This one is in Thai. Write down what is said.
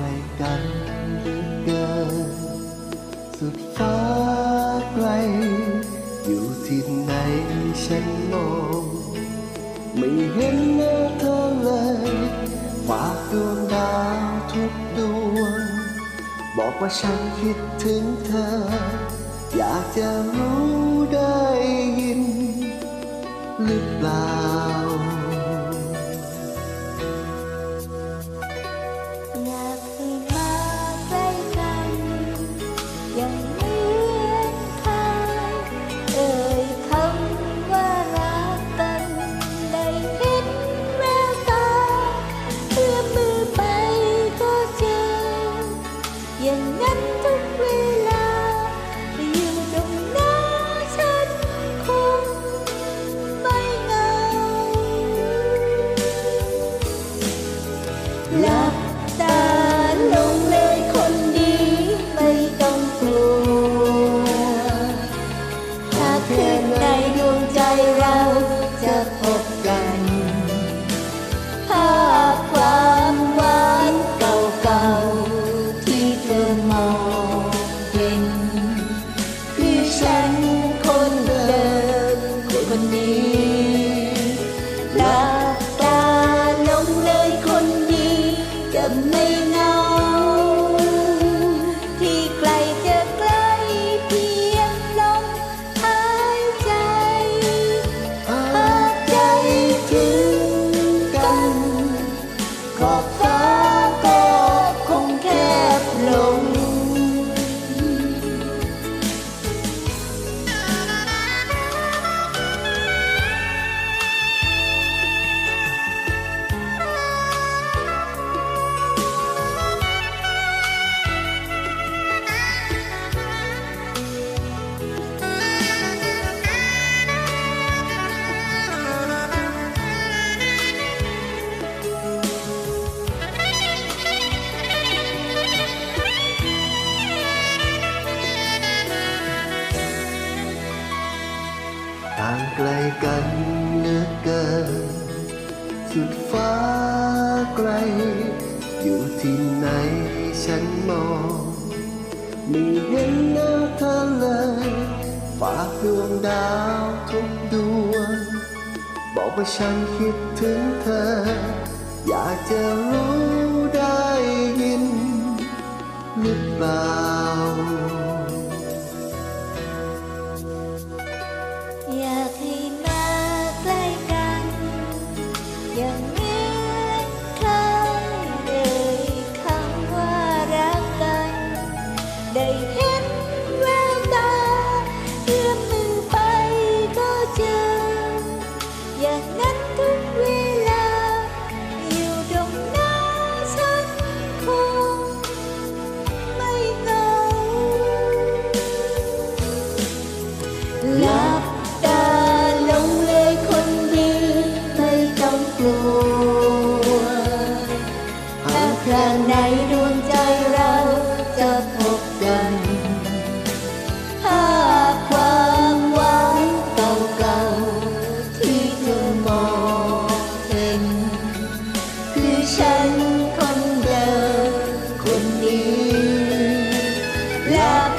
ไกลกันเหลือเกิน สุดฟ้าไกล อยู่ที่ไหนฉันมองไม่เห็นหน้าเธอเลยฝากดวงดาวทุกดวง บอกว่าฉันคิดถึงเธอ อยากจะรู้ได้ยิน หรือเปล่า กันเหลือเกิน สุดฟ้าไกล อยู่ที่ไหนฉันมองไม่เห็นหน้าเธอเลยฝากดวงดาวทุกดวง บอกว่าฉันคิดถึงเธอ อยากจะรู้ได้ยินหรือเปล่าางในดวงใจเราจะพบกันภาพความหวังเก่าๆที่เธอมองเห็น คือฉันคนเดิมคนนี้หลับ